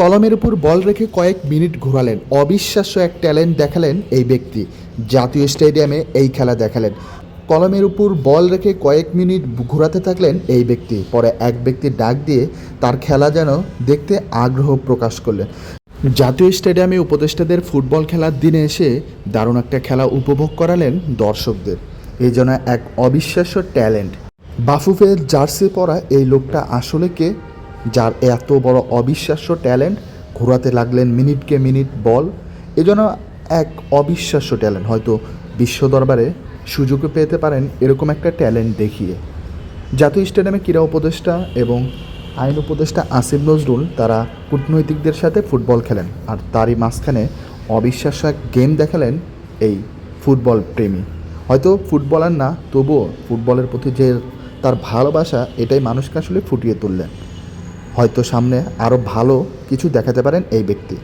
কলমের উপর বল রেখে কয়েক মিনিট ঘোরালেন। অবিশ্বাস্য এক ট্যালেন্ট দেখালেন এই ব্যক্তি। জাতীয় স্টেডিয়ামে এই খেলা দেখালেন। কলমের উপর বল রেখে কয়েক মিনিট ঘোরাতে থাকলেন এই ব্যক্তি। পরে এক ব্যক্তি ডাক দিয়ে তার খেলা যেন দেখতে আগ্রহ প্রকাশ করলেন। জাতীয় স্টেডিয়ামে উপদেষ্টাদের ফুটবল খেলার দিনে এসে দারুণ একটা খেলা উপভোগ করালেন দর্শকদের। এই যেন এক অবিশ্বাস্য ট্যালেন্ট। বাফুফের জার্সি পরা এই লোকটা আসলে কে? যার এত বড় অবিশ্বাস্য ট্যালেন্ট ঘোরাতে লাগলেন মিনিটকে মিনিট বল, এজন্য এক অবিশ্বাস্য ট্যালেন্ট। হয়তো বিশ্ব দরবারে সুযোগ পেতে পারেন এরকম একটা ট্যালেন্ট দেখিয়ে। জাতীয় স্টেডিয়ামে ক্রীড়া উপদেষ্টা এবং আইন উপদেষ্টা আসিফ নজরুল তারা কূটনৈতিকদের সাথে ফুটবল খেলেন আর তারই মাঝখানে অবিশ্বাস্য এক গেম দেখালেন এই ফুটবল প্রেমী। হয়তো ফুটবলার না, তবুও ফুটবলের প্রতি যে তার ভালোবাসা, এটাই মানুষকে আসলে ফুটিয়ে তুললেন। হয়তো সামনে আরও ভালো কিছু দেখাতে পারেন এই ব্যক্তি।